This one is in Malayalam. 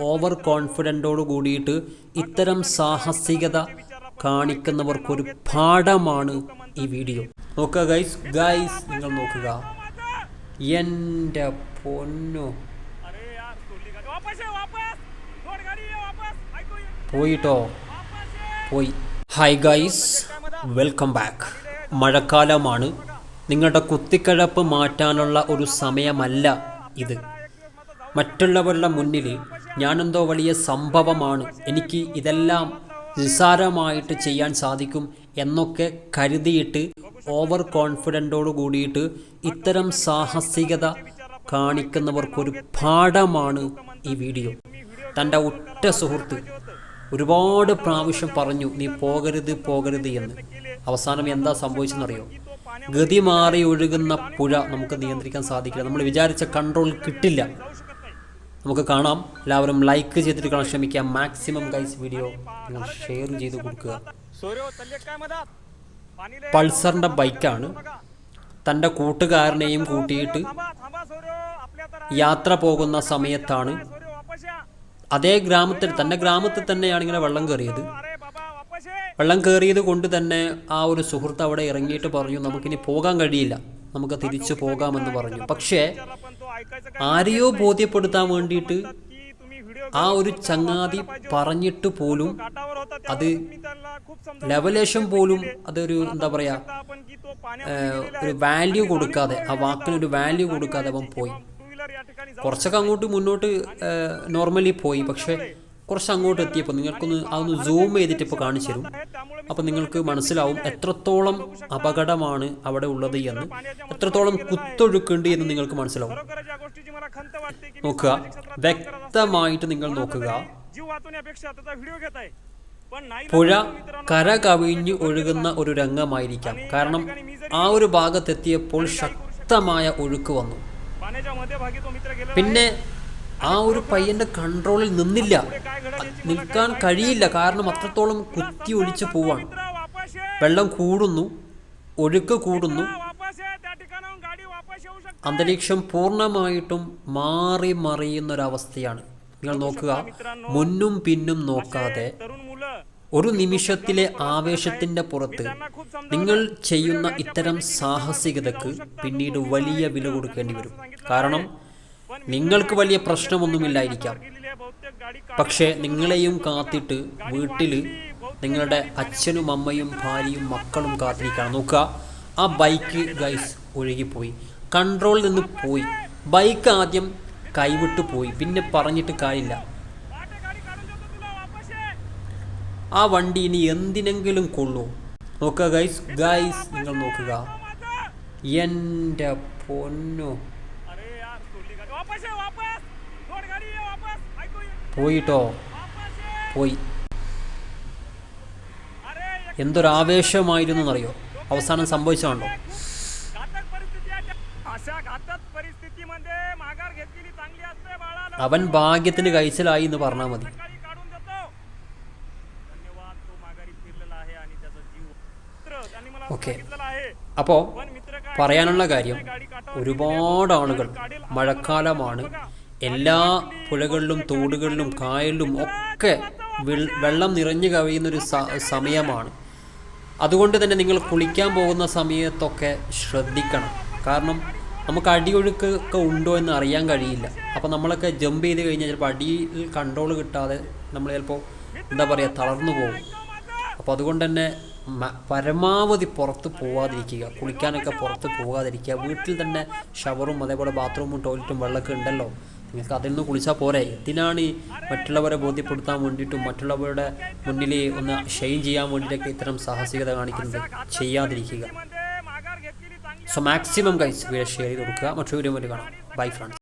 ഓവർ കോൺഫിഡന്റോട് കൂടിയിട്ട് ഇത്തരം സാഹസികത കാണിക്കുന്നവർക്കൊരു പാഠമാണ് ഈ വീഡിയോ. നോക്കുക ഗൈസ് ഗൈസ് നിങ്ങൾ നോക്കുക. എന്റെ പൊന്നു. പോയിട്ടോ? പോയി. ഹായ് ഗൈസ് വെൽക്കം ബാക്ക് മഴക്കാലമാണ്. നിങ്ങളുടെ കുത്തിക്കഴപ്പ് മാറ്റാനുള്ള ഒരു സമയമല്ല ഇത്. മറ്റുള്ളവരുടെ മുന്നിൽ ഞാനെന്തോ വലിയ സംഭവമാണ്. എനിക്ക് ഇതെല്ലാം നിസ്സാരമായിട്ട് ചെയ്യാൻ സാധിക്കും എന്നൊക്കെ കരുതിയിട്ട് ഓവർ കോൺഫിഡന്റോട് കൂടിയിട്ട് ഇത്തരം സാഹസികത കാണിക്കുന്നവർക്കൊരു പാഠമാണ് ഈ വീഡിയോ. തന്റെ ഒറ്റ സുഹൃത്ത് ഒരുപാട് പ്രാവശ്യം പറഞ്ഞു നീ പോകരുത് പോകരുത് എന്ന്. അവസാനം എന്താ സംഭവിച്ചെന്നറിയോ? ഗതി മാറി ഒഴുകുന്ന പുഴ നമുക്ക് നിയന്ത്രിക്കാൻ സാധിക്കില്ല. നമ്മൾ വിചാരിച്ച കൺട്രോൾ കിട്ടില്ല. നമുക്ക് കാണാം. എല്ലാവരും ലൈക്ക് ചെയ്തിട്ട് കാണാൻ ശ്രമിക്കാം മാക്സിമം ഗൈസ് വീഡിയോ നിങ്ങൾ ഷെയർ ചെയ്ത് കൊടുക്കുക. പൾസറിന്റെ ബൈക്കാണ് തന്റെ കൂട്ടുകാരനെയും കൂട്ടിയിട്ട് യാത്ര പോകുന്ന സമയത്താണ്. അതേ ഗ്രാമത്തിൽ തന്റെ ഗ്രാമത്തിൽ തന്നെയാണ് ഇങ്ങനെ വെള്ളം കയറിയത്. വെള്ളം കയറിയത് കൊണ്ട് തന്നെ ആ ഒരു സുഹൃത്ത് അവിടെ ഇറങ്ങിയിട്ട് പറഞ്ഞു നമുക്കിനി പോകാൻ കഴിയില്ല. നമുക്ക് തിരിച്ചു പോകാമെന്ന് പറഞ്ഞു. പക്ഷേ ആരെയോ ബോധ്യപ്പെടുത്താൻ വേണ്ടിയിട്ട് ആ ഒരു ചങ്ങാതി പറഞ്ഞിട്ട് പോലും അത് ലെവലേഷൻ പോലും അതൊരു എന്താ പറയാ ഒരു വാല്യൂ കൊടുക്കാതെ ആ വാക്കിനൊരു വാല്യൂ കൊടുക്കാതെ അവൻ പോയി. കുറച്ചൊക്കെ അങ്ങോട്ട് മുന്നോട്ട് നോർമലി പോയി. പക്ഷെ കുറച്ച് അങ്ങോട്ട് എത്തിയപ്പോൾ നിങ്ങൾക്കൊന്ന് അതൊന്ന് സൂം ചെയ്തിട്ട് ഇപ്പോൾ കാണിച്ചു തരും. അപ്പോൾ നിങ്ങൾക്ക് മനസ്സിലാവും എത്രത്തോളം അപകടമാണ് അവിടെ ഉള്ളത് എന്ന്. എത്രത്തോളം കുത്തൊഴുക്കുണ്ട് എന്ന് നിങ്ങൾക്ക് മനസ്സിലാവും. നോക്കുക. വ്യക്തമായിട്ട് നിങ്ങൾ നോക്കുക. പുഴ കര കവിഞ്ഞു ഒഴുകുന്ന ഒരു രംഗമായിരിക്കാം. കാരണം ആ ഒരു ഭാഗത്തെത്തിയപ്പോൾ ശക്തമായ ഒഴുക്ക് വന്നു. പിന്നെ ആ ഒരു പയ്യന്റെ കൺട്രോളിൽ നിന്നില്ല. നിൽക്കാൻ കഴിയില്ല. കാരണം അത്രത്തോളം കുത്തി ഒഴിച്ചു പോവാണ്. വെള്ളം കൂടുന്നു. ഒഴുക്ക് കൂടുന്നു. അന്തരീക്ഷം പൂർണമായിട്ടും മാറി മറിയുന്നൊരവസ്ഥയാണ്. നിങ്ങൾ നോക്കുക. മുന്നും പിന്നും നോക്കാതെ ഒരു നിമിഷത്തിലെ ആവേശത്തിന്റെ പുറത്ത് നിങ്ങൾ ചെയ്യുന്ന ഇത്തരം സാഹസികതക്ക് പിന്നീട് വലിയ വില കൊടുക്കേണ്ടി വരും. കാരണം നിങ്ങൾക്ക് വലിയ പ്രശ്നമൊന്നുമില്ലായിരിക്കാം. പക്ഷേ നിങ്ങളെയും കാത്തിട്ട് വീട്ടിൽ നിങ്ങളുടെ അച്ഛനും അമ്മയും ഭാര്യയും മക്കളും കാത്തിരിക്കുകയാണ് നോക്കുക ആ ബൈക്ക് ഗൈസ് ഒഴുകിപ്പോയി. കൺട്രോളിൽ നിന്ന് പോയി. ബൈക്ക് ആദ്യം കൈവിട്ട് പോയി. പിന്നെ പറഞ്ഞിട്ട് കാര്യമില്ല. ആ വണ്ടി ഇനി എന്തിനെങ്കിലും കൊള്ളു. നോക്കുക ഗൈസ് ഗൈസ് നിങ്ങൾ നോക്കുക. എന്റെ പൊന്നോ. പോയിട്ടോ? പോയി. എന്തൊരാവേശമായിരുന്നു എന്നറിയോ അവസാനം സംഭവിച്ചതാണല്ലോ. അവൻ ഭാഗ്യത്തിന് കഴിച്ചിലായി എന്ന് പറഞ്ഞാൽ മതി. ഓക്കെ. അപ്പോൾ പറയാനുള്ള കാര്യം ഒരുപാട് ആളുകൾ മഴക്കാലമാണ്. എല്ലാ പുഴകളിലും തോടുകളിലും കായലിലും ഒക്കെ വെള്ളം നിറഞ്ഞു കവിയുന്നൊരു സമയമാണ്. അതുകൊണ്ട് തന്നെ നിങ്ങൾ കുളിക്കാൻ പോകുന്ന സമയത്തൊക്കെ ശ്രദ്ധിക്കണം. കാരണം നമുക്ക് അടിയൊഴുക്ക് ഒക്കെ ഉണ്ടോ എന്ന് അറിയാൻ കഴിയില്ല. അപ്പോൾ നമ്മളൊക്കെ ജമ്പ് ചെയ്ത് കഴിഞ്ഞാൽ ചിലപ്പോൾ അടിയിൽ കൺട്രോൾ കിട്ടാതെ നമ്മൾ ചിലപ്പോൾ എന്താ പറയുക തളർന്നു പോകും. അപ്പോൾ അതുകൊണ്ട് തന്നെ പരമാവധി പുറത്ത് പോവാതിരിക്കുക. കുളിക്കാനൊക്കെ പുറത്ത് പോകാതിരിക്കുക. വീട്ടിൽ തന്നെ ഷവറും അതേപോലെ ബാത്റൂമും ടോയ്ലറ്റും വെള്ളമൊക്കെ ഉണ്ടല്ലോ. നിങ്ങൾക്ക് അതിൽ നിന്ന് കുളിച്ചാൽ പോരെ. എന്തിനാണ് മറ്റുള്ളവരെ ബോധ്യപ്പെടുത്താൻ വേണ്ടിയിട്ടും മറ്റുള്ളവരുടെ മുന്നിൽ ഒന്ന് ഷെയിൻ ചെയ്യാൻ വേണ്ടിയിട്ടൊക്കെ ഇത്തരം സാഹസികത കാണിക്കുന്നത് ചെയ്യാതിരിക്കുക. So maximum guys video share ചെയ്ത് കൊടുക്കുക. മറ്റൊരു വീഡിയോ കാണാം. Bye friends